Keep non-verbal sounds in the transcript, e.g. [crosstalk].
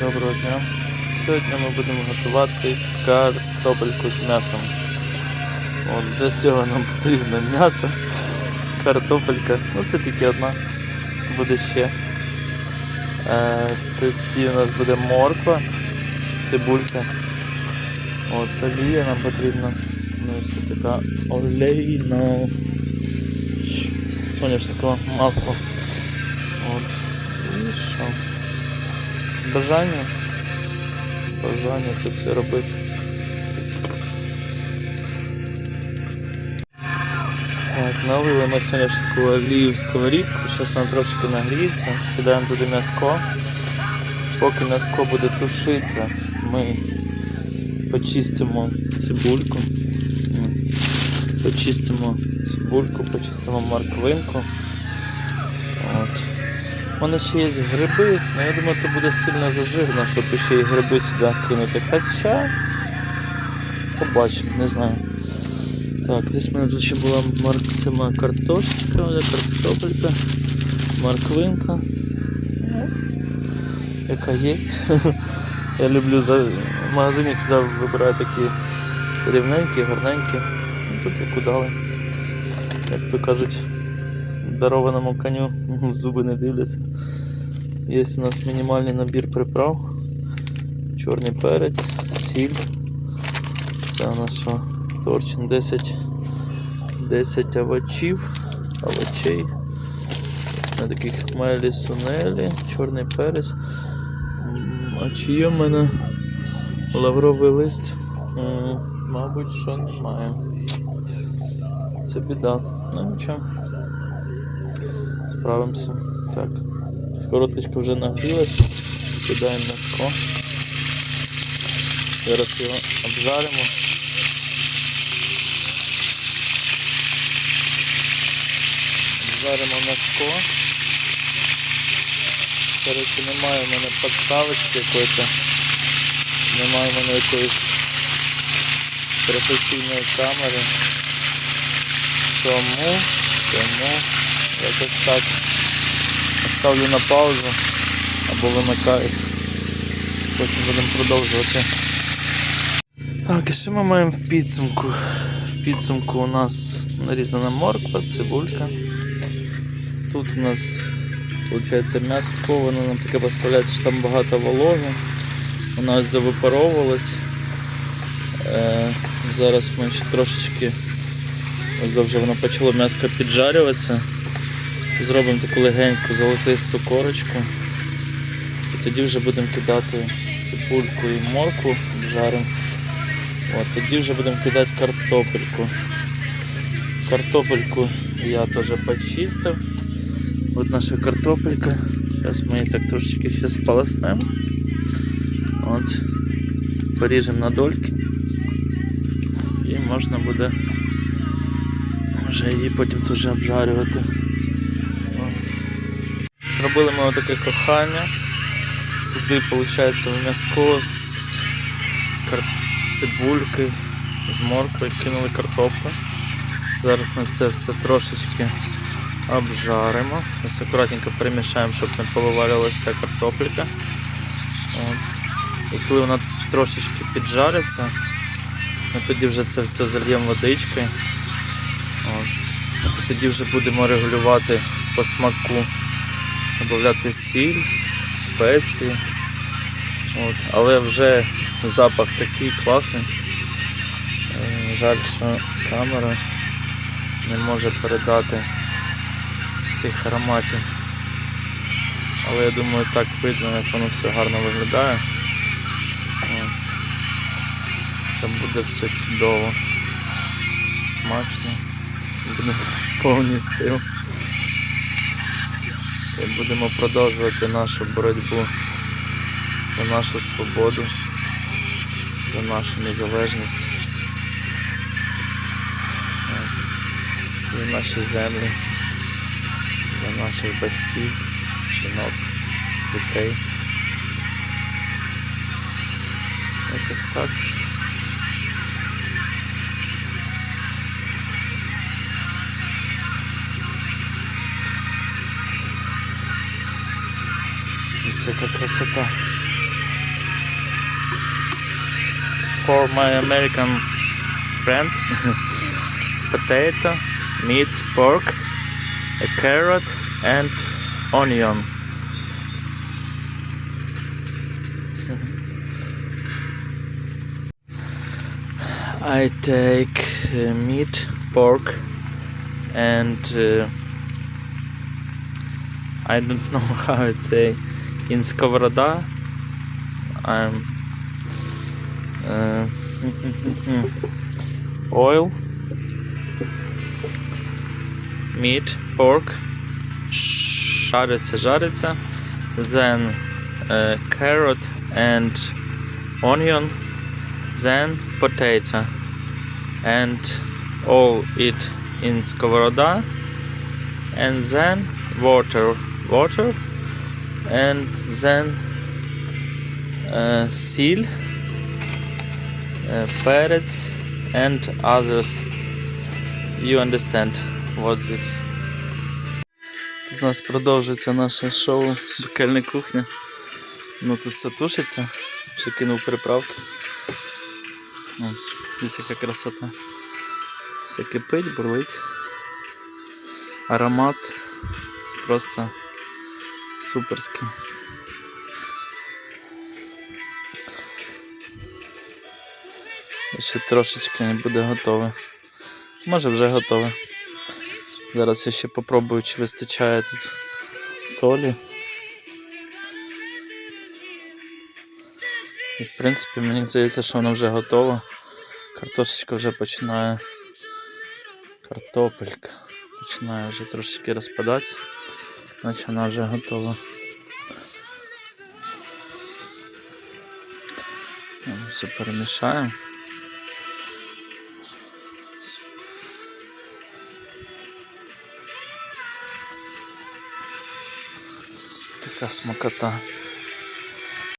Доброго дня. Сьогодні ми будемо готувати картопельку з м'ясом. От для цього нам потрібно м'ясо, картопелька. Ну це тільки одна. Буде ще. Е, тоді у нас буде морква, цибулька. От олія нам потрібна. Ну і така олейна. Соняшникове масло. От. І що? Бажання. Бажання це все робити. Так, налили ми соняшникову олію в сковорідку, зараз вона трошки нагріється, кидаємо туди м'яско. Поки м'яско буде тушитися, ми почистимо цибульку. Почистимо цибульку, почистимо морквинку. От. У мене ще є гриби, але я думаю, це буде сильно зажирно, щоб ще і гриби сюди кинути. Хоча побачимо, не знаю. Так, десь в мене тут ще була марк... це моя картошка, оля, картопелька, морквинка. Яка є. [laughs] Я люблю за... в магазині завжди вибираю такі рівненькі, гарненькі. Ну, Тут як удали. Як то кажуть, дарованому коню зуби не дивляться. Є у нас мінімальний набір приправ. Чорний перець, сіль. Це у нас що? Торчин 10, 10 овочів, овочей. На таких хмелі сунелі, чорний перець. А чи є в мене лавровий лист? Мабуть, що немає. Це біда. Ну нічого. Справимося. Так. Скороточка вже нагрілась. Кидаємо м'яско. Зараз його обжаримо. Обжаримо м'яско. Коротше, немає в мене подставочки якоїсь. Немає в мене якоїсь професійної камери. Тому, тому якось так ставлю на паузу або вимикаюсь. Потім будемо продовжувати. Так, і що ми маємо в підсумку? В підсумку у нас нарізана морква, цибулька. Тут у нас виходить м'ясо, воно нам таке поставляється, що там багато вологи. Вона ось довипаровувалась. Е, зараз ми ще трошечки ось вже воно почало м'яско піджарюватися. Зробимо таку легеньку золотисту корочку. І тоді вже будемо кидати цибульку і морку, жаримо. От, тоді вже будемо кидати картопельку. Картопельку я теж почистив. От наша картопелька. Зараз ми її так трошечки ще сполоснемо. От. Поріжемо на дольки. І можна буде вже її потім теж обжарювати. От. Зробили ми отаке кохання. Туди, виходить, м'яско з, кар... цибульки, з моркви, кинули картоплю. Зараз ми це все трошечки обжаримо. Ось акуратненько перемішаємо, щоб не повивалювалася вся картопелька. От. І коли вона трошечки піджариться, ми тоді вже це все зальємо водичкою. От. І тоді вже будемо регулювати по смаку, додати сіль, спеції. От. Але вже запах такий класний. Е, Жаль, що камера не може передати цих ароматів. Але я думаю так видно, як воно все гарно виглядає. О, Це буде все чудово, смачно, буде повні сил. Будемо продовжувати нашу боротьбу за нашу свободу, за нашу незалежність, за наші землі за наших батьків, жінок, дітей. Якось так. І це яка красота. for my American friend. [laughs] Potato, meat, pork, a carrot and onion. [laughs] I take uh, meat, pork, and uh, I don't [laughs] know how it say in skovroda. I'm uh, oil, meat, pork, жариться, жариться, then uh, carrot and onion, then potato, and all it in skovroda, and then water, water, and then uh, seal, uh, perec, and others. You understand what this. Тут у нас продовжується наше шоу Пекельна кухня. Ну тут все тушиться. Вже кинув приправки. Дивіться, яка красота. Все кипить, бурлить. Аромат. Це просто суперський. Ще трошечки не буде готове. Може вже готове. Зараз я ще попробую, чи вистачає тут солі. І, в принципі, мені здається, що воно вже готово. Картошечка вже починає. Картопелька починає вже трошечки розпадатися. Значить вона вже готова. Все перемішаємо. Така смакота.